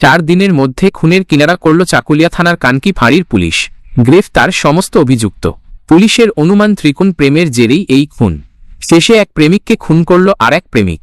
চার দিনের মধ্যে খুনের কিনারা করল চাকুলিয়া থানার কানকি ফাঁড়ির পুলিশ। গ্রেফতার সমস্ত অভিযুক্ত। পুলিশের অনুমান ত্রিকোণ প্রেমের জেরেই এই খুন। শেষে এক প্রেমিককে খুন করল আর এক প্রেমিক।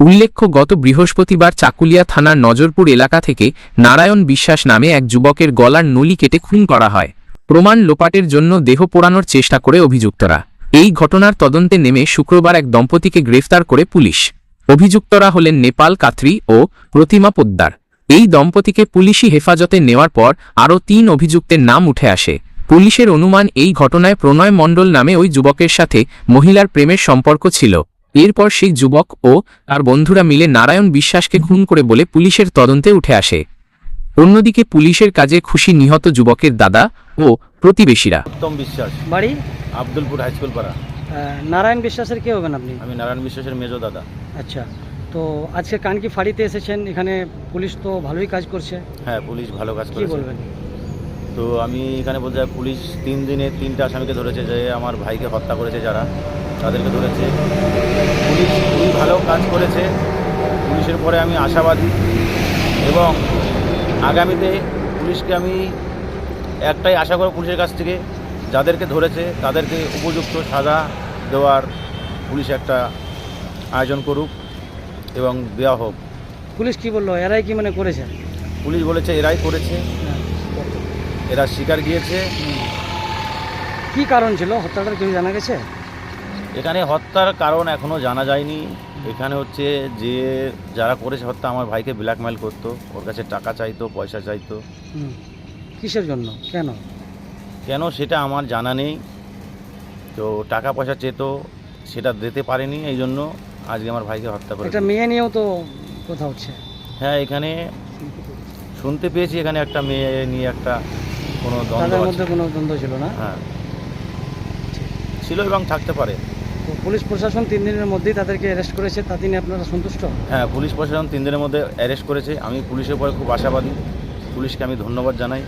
উল্লেখ্য, গত বৃহস্পতিবার চাকুলিয়া থানার নজরপুর এলাকা থেকে নারায়ণ বিশ্বাস নামে এক যুবকের গলার নলি কেটে খুন করা হয়। প্রমাণ লোপাটের জন্য দেহ পোড়ানোর চেষ্টা করে অভিযুক্তরা। এই ঘটনার তদন্তে নেমে শুক্রবার এক দম্পতিকে গ্রেফতার করে পুলিশ। অভিযুক্তরা হলেন নেপাল কাত্রি ও প্রতিমা পোদ্দার। এই দম্পতিকে পুলিশি হেফাজতে নেওয়ার পর আরও তিন অভিযুক্তের নাম উঠে আসে। পুলিশের অনুমান এই ঘটনায় প্রণয় মণ্ডল নামে ওই যুবকের সাথে মহিলার প্রেমের সম্পর্ক ছিল। এরপর সেই যুবক ও তার বন্ধুরা মিলে নারায়ণ বিশ্বাসকে খুন করে বলে পুলিশের তদন্তে উঠে আসে। অন্যদিকে পুলিশের কাজে খুশি নিহত যুবকের দাদা ও প্রতিবেশীরা। উত্তম বিশ্বাস। বাড়ি? আব্দুলপুর হাই পাড়া। নারায়ণ বিশ্বাসের কে হবেন আপনি? আমি নারায়ণ বিশ্বাসের মেজো দাদা। আচ্ছা। তো আজকে কানকি ফাঁড়িতে এসেছেন এখানে পুলিশ তো ভালোই কাজ করছে। হ্যাঁ পুলিশ ভালো কাজ কি করেছে। বলবেন? তো আমি এখানে বলতে চাই পুলিশ তিন দিনে তিনটা আসামিকে ধরেছে যে আমার ভাইকে হত্যা করেছে যারা তাদেরকে ধরেছে। পুলিশ খুবই ভালো কাজ করেছে। পুলিশের পরে আমি আশাবাদী এবং আগামীতে পুলিশকে আমি একটাই আশা করব পুলিশের কাছ থেকে যাদেরকে ধরেছে তাদেরকে উপযুক্ত সাজা দেওয়ার পুলিশ একটা আয়োজন করুক। এবং দেওয়া হোক। পুলিশ কি বলল? এরাই কি মানে করেছে? পুলিশ বলেছে এরাই করেছে। এরা শিকার গিয়েছে। কি কারণ ছিল? হত্যাটার কেউ জানা গেছে? এখানে হত্যার কারণ এখনও জানা যায়নি। এখানে হচ্ছে যে যারা করেছে হত্যা আমার ভাইকে ব্ল্যাকমেল করতো। ওর কাছে টাকা চাইতো পয়সা চাইতো। কিসের জন্য? কেন? কেন সেটা আমার জানা নেই। তো টাকা পয়সা চেতো সেটা দিতে পারেনি। এই জন্য আজকে আমার ভাইকে হত্যা করে একটা মেয়ে নিয়েও তো কথা হচ্ছে। হ্যাঁ এখানে শুনতে পেয়েছি এখানে একটা মেয়ে নিয়ে একটা কোনো দ্বন্দ্ব তাদের আছে। মধ্যে কোনো দ্বন্দ্ব ছিল না? হ্যাঁ। ছিল এবং থাকতে পারে। তো পুলিশ প্রশাসন তিন দিনের মধ্যেই তাদেরকে অ্যারেস্ট করেছে তাতে নিয়ে আপনারা সন্তুষ্ট? হ্যাঁ পুলিশ প্রশাসন তিন দিনের মধ্যে অ্যারেস্ট করেছে। আমি পুলিশের উপরে খুব আশাবাদী। পুলিশকে আমি ধন্যবাদ জানাই।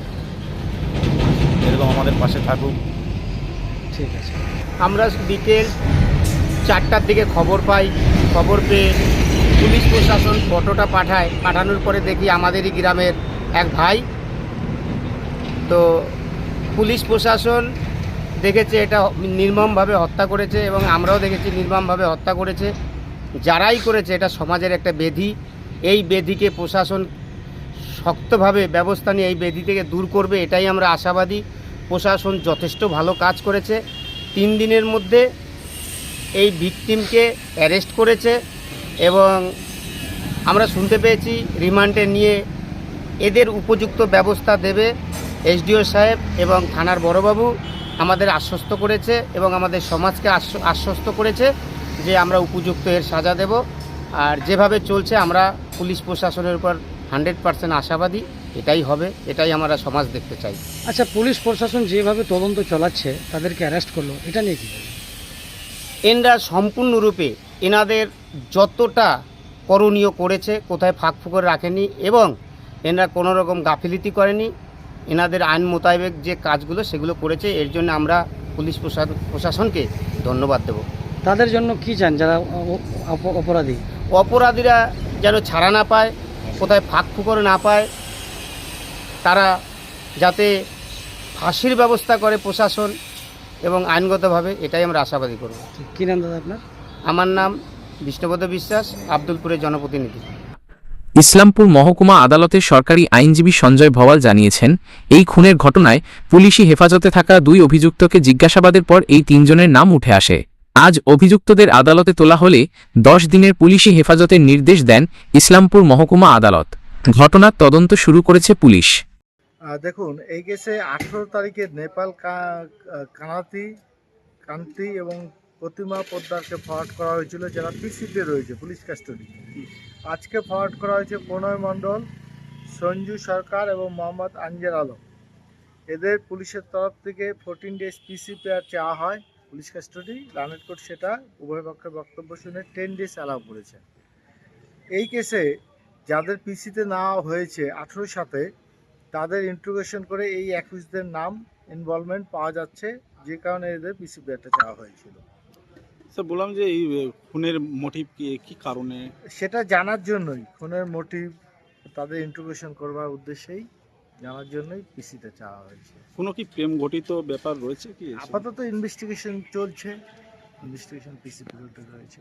এরকম আমাদের পাশে থাকুক। ঠিক আছে। আমরা বিকেল চারটার দিকে খবর পাই, খবর পেয়ে পুলিশ প্রশাসন ফটোটা পাঠায়। পাঠানোর পরে দেখি আমাদেরই গ্রামের এক ভাই। তো পুলিশ প্রশাসন দেখেছে এটা নির্মমভাবে হত্যা করেছে এবং আমরাও দেখেছি নির্মমভাবে হত্যা করেছে। যারাই করেছে, এটা সমাজের একটা বেধি। এই বেধিকে প্রশাসন শক্তভাবে ব্যবস্থা নিয়ে এই বেধি থেকে দূর করবে, এটাই আমরা আশাবাদী। প্রশাসন যথেষ্ট ভালো কাজ করেছে। তিন দিনের মধ্যে এই ভিকটিমকে অ্যারেস্ট করেছে এবং আমরা শুনতে পেয়েছি রিমান্ডে নিয়ে এদের উপযুক্ত ব্যবস্থা দেবে এসডিও সাহেব এবং থানার বড়বাবু আমাদের আশ্বস্ত করেছে এবং আমাদের সমাজকে আশ্বস্ত করেছে যে আমরা উপযুক্ত এর সাজা দেব আর যেভাবে চলছে আমরা পুলিশ প্রশাসনের উপর হান্ড্রেড পার্সেন্ট আশাবাদী, এটাই হবে, এটাই আমরা সমাজ দেখতে চাই আচ্ছা পুলিশ প্রশাসন যেভাবে তদন্ত চালাচ্ছে, তাদেরকে অ্যারেস্ট করল, এটা নিয়ে কি? এনরা সম্পূর্ণরূপে এনাদের যতটা করণীয় করেছে কোথায় ফাঁক ফুকর রাখেনি এবং এনারা কোনো রকম গাফিলিতি করেনি এনাদের আইন মোতাবেক যে কাজগুলো সেগুলো করেছে এর জন্য আমরা পুলিশ প্রশা- প্রশাসনকে ধন্যবাদ দেব। তাদের জন্য কি চান যারা অপ- অপরাধী? অপরাধীরা যেন ছাড়া না পায় কোথায় ফাঁক ফুকর না পায় তারা যাতে ফাঁসির ব্যবস্থা করে প্রশাসন এবং আইনগতভাবে এটাই আমরা আশাবাদী করব। কি নাম দাদা আপনার? আমার নাম বিষ্ণুপদ বিশ্বাস আব্দুলপুরের জনপ্রতিনিধি। ইসলামপুর মহকুমা আদালতের সরকারি আইনজীবী সঞ্জয় ভওয়াল জানিয়েছেন এই খুনের ঘটনায় পুলিশি হেফাজতে থাকা দুই অভিযুক্তকে জিজ্ঞাসাবাদের পর এই তিনজনের নাম উঠে আসে। আজ অভিযুক্তদের আদালতে তোলা হলে দশ দিনের পুলিশি হেফাজতের নির্দেশ দেন ইসলামপুর মহকুমা আদালত। ঘটনার তদন্ত শুরু করেছে পুলিশ। দেখুন, এই কেসে আঠেরো তারিখে নেপাল কানাতি, কান্তি এবং প্রতিমা পোদ্দারকে ফরওয়ার্ড করা হয়েছিল, যারা পিসিতে রয়েছে, পুলিশ কাস্টডি আজকে ফরওয়ার্ড করা হয়েছে প্রণয় মণ্ডল, সঞ্জু সরকার এবং মোহাম্মদ আঞ্জের আলম। এদের পুলিশের তরফ থেকে ফোরটিন ডেজ পিসি পেয়ার চাওয়া হয়, পুলিশ কাস্টডি রানের কোর্ট সেটা, উভয় পক্ষের বক্তব্য শুনে টেন ডেজ অ্যালাউ করেছে। এই কেসে যাদের পিসিতে নেওয়া হয়েছে আঠেরোর সাথে তাদের ইন্ট্রোগেশন করে এই অ্যাকুইজদের নাম ইনভলভমেন্ট পাওয়া যাচ্ছে যে কারণে এদের পিসিপিআরটা চাওয়া হয়েছিল। স্যার বললাম যে এই খুনের মোটিভ কি কি কারণে? সেটা জানার জন্যই খুনের মোটিভ তাদের ইন্ট্রোগেশন করবার উদ্দেশ্যেই জানার জন্যই পিসিতে চাওয়া হয়েছে। কোনো কি প্রেম ঘটিত ব্যাপার রয়েছে কি আপাতত ইনভেস্টিগেশন চলছে ইনভেস্টিগেশন পিসি রয়েছে।